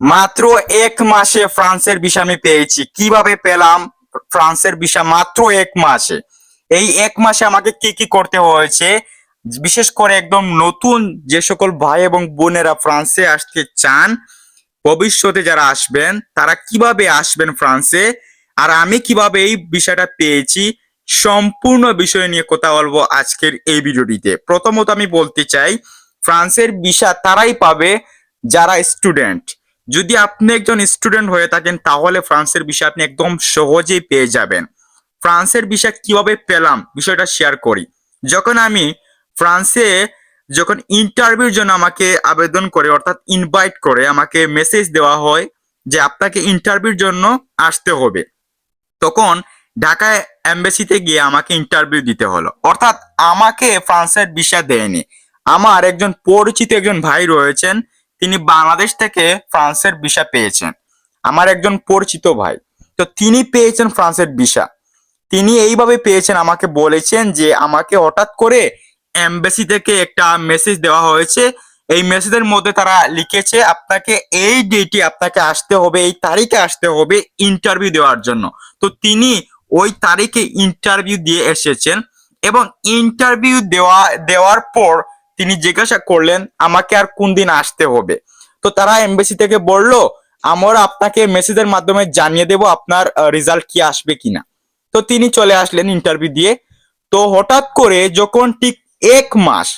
মাত্র এক মাসে ফ্রান্সের ভিসা আমি পেয়েছি। কীভাবে পেলাম ফ্রান্সের ভিসা? মাত্র এক মাসে। এই এক মাসে আমাকে কি কি করতে হয়েছে? বিশেষ করে একদম নতুন যে সকল ভাই এবং বোনেরা ফ্রান্সে আসতে চান, ভবিষ্যতে যারা আসবেন, তারা কীভাবে আসবেন ফ্রান্সে? আর আমি কীভাবে এই বিষয়টা পেয়েছি? সম্পূর্ণ বিষয় নিয়ে কথা বলব আজকের এই ভিডিওটিতে। প্রথমত আমি বলতে চাই, ফ্রান্সের ভিসা তারাই পাবে যারা স্টুডেন্ট। যদি আপনি একজন স্টুডেন্ট হয়ে থাকেন, তাহলে ফ্রান্সের বিষয় আপনি একদম সহজেই পেয়ে যাবেন। ফ্রান্সের বিষয় কীভাবে পেলাম, বিষয়টা শেয়ার করি। যখন আমি ফ্রান্সে, যখন ইন্টারভিউর জন্য আমাকে আবেদন করে, অর্থাৎ ইনভাইট করে, আমাকে মেসেজ দেওয়া হয় যে আপনাকে ইন্টারভিউর জন্য আসতে হবে। তখন ঢাকায় এম্বাসিতে গিয়ে আমাকে ইন্টারভিউ দিতে হলো। অর্থাৎ আমাকে ফ্রান্সের ভিসা দেয়নি। আমার একজন পরিচিত একজন ভাই রয়েছেন তিনি বাংলাদেশ থেকে ফ্রান্সের ভিসা পেয়েছেন। আমার একজন পরিচিত ভাই। তো তিনি পেয়েছেন ফ্রান্সের ভিসা। তিনি এইভাবে পেয়েছেন, আমাকে বলেছেন যে আমাকে হঠাৎ করে এমবাসি থেকে একটা মেসেজ দেওয়া হয়েছে। এই মেসেজের মধ্যে তারা লিখেছে, আপনাকে এই ডেটে আপনাকে আসতে হবে, এই তারিখে আসতে হবে ইন্টারভিউ দেওয়ার জন্য। তো তিনি ওই তারিখে ইন্টারভিউ দিয়ে এসেছেন এবং ইন্টারভিউ দেওয়া, দেওয়ার পর তিনি জিজ্ঞাসা করলেন, আমাকে আর কোন দিন আসতে হবে? তো তারা এমবাসি থেকে বলল, আমরা আপনাকে মেসেজের মাধ্যমে জানিয়ে দেব আপনার রেজাল্ট কি আসবে কিনা। তো তিনি চলে আসলেন ইন্টারভিউ দিয়ে। তো হঠাৎ করে যখন ঠিক এক মাস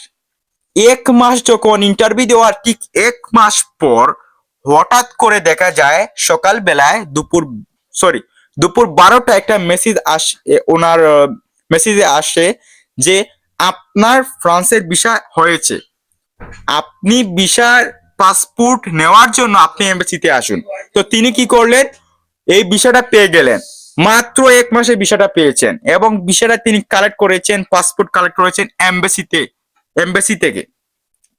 এক মাস যখন ইন্টারভিউ দেওয়ার ঠিক এক মাস পর হঠাৎ করে দেখা যায় সকাল বেলায় দুপুর সরি দুপুর বারোটা একটা মেসেজ আস, ওনার মেসেজে আসে যে আপনার ফ্রান্সের ভিসা হয়েছে। আপনি ভিসার পাসপোর্ট নেওয়ার জন্য আপনি এমবাসিতে আসুন। তো তিনি কি করলেন? এই ভিসাটা পেয়ে গেলেন। মাত্র এক মাসে ভিসাটা পেয়েছেন এবং ভিসাটা তিনি কালেক্ট করেছেন, পাসপোর্ট কালেক্ট করেছেন এমবাসিতে, এমবাসি থেকে।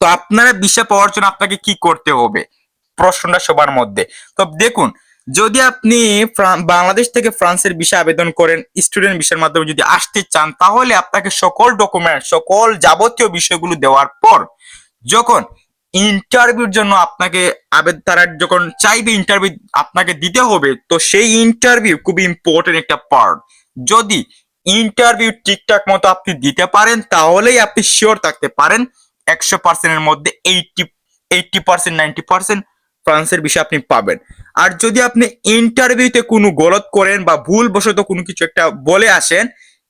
তো আপনারা ভিসা পাওয়ার জন্য আপনাকে কি করতে হবে? প্রশ্নটা সবার মধ্যে। তো দেখুন যদি আপনি বাংলাদেশ থেকে ফ্রান্সের ভিসা আবেদন করেন স্টুডেন্ট ভিসার মাধ্যমে যদি আসতে চান, তাহলে আপনাকে সকল ডকুমেন্ট সকল যাবতীয় বিষয়গুলো দেওয়ার পর যখন ইন্টারভিউর জন্য আপনাকে আবেদ তারা যখন চাইবে ইন্টারভিউ আপনাকে দিতে হবে, তো সেই ইন্টারভিউ খুব ইম্পর্টেন্ট একটা পার্ট যদি ইন্টারভিউ ঠিকঠাক মতো আপনি দিতে পারেন, তাহলেই আপনি শিওর থাকতে পারেন একশো পার্সেন্টের মধ্যে eighty eighty percent ninety percent ফ্রান্সের বিষয় আপনি পাবেন। আর যদি আপনি ইন্টারভিউতে কোনো গলত করেন বা ভুল বশত কোনো কিছু একটা বলে আসেন,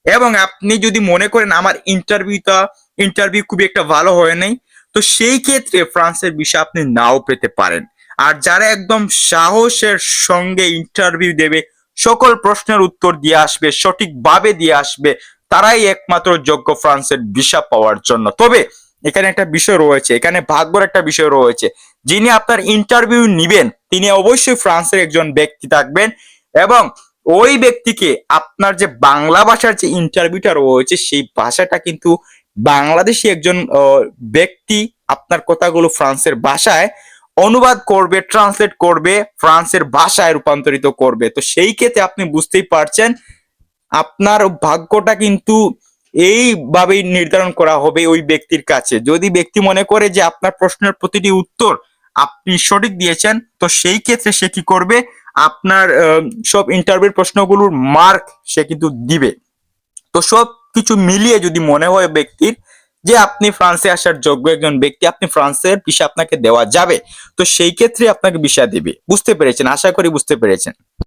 এবং আপনি যদি মনে করেন আমার ইন্টারভিউটা ইন্টারভিউ খুবই একটা ভালো হয় নাই, তো সেই ক্ষেত্রে ফ্রান্সের বিষয় আপনি নাও পেতে পারেন। আর যারা একদম সাহসের সঙ্গে ইন্টারভিউ দেবে, সকল প্রশ্নের উত্তর দিয়ে আসবে, সঠিকভাবে দিয়ে আসবে, তারাই একমাত্র যোগ্য ফ্রান্সের ভিসা পাওয়ার জন্য। তবে এখানে একটা বিষয় রয়েছে, এখানে ভাগ্যর একটা বিষয় রয়েছে। যিনি আপনার ইন্টারভিউ নিবেন তিনি অবশ্যই ফ্রান্সের একজন ব্যক্তি থাকবেন এবং ওই ব্যক্তিকে আপনার যে বাংলা ভাষার যে ইন্টারভিউটা রয়েছে, সেই ভাষাটা কিন্তু বাংলাদেশি একজন ব্যক্তি আপনার কথাগুলো ফ্রান্সের ভাষায় অনুবাদ করবে ট্রান্সলেট করবে, ফ্রান্সের ভাষায় রূপান্তরিত করবে। তো সেই ক্ষেত্রে আপনি বুঝতেই পারছেন, আপনার ভাগ্যটা কিন্তু এইভাবেই নির্ধারণ করা হবে ওই ব্যক্তির কাছে। যদি ব্যক্তি মনে করে যে আপনার প্রশ্নের প্রতিটি উত্তর আপনি সঠিক দিয়েছেন, তো সেই ক্ষেত্রে সে কি করবে? আপনার সব ইন্টারভিউ প্রশ্নগুলোর মার্ক সে কিন্তু দিবে। তো সব কিছু মিলিয়ে যদি মনে হয় ব্যক্তির যে আপনি ফ্রান্সে আসার যোগ্য একজন ব্যক্তি, আপনি ফ্রান্সের ভিসা আপনাকে দেওয়া যাবে। তো সেই ক্ষেত্রে আপনাকে ভিসা দিবে। বুঝতে পেরেছেন? আশা করি বুঝতে পেরেছেন।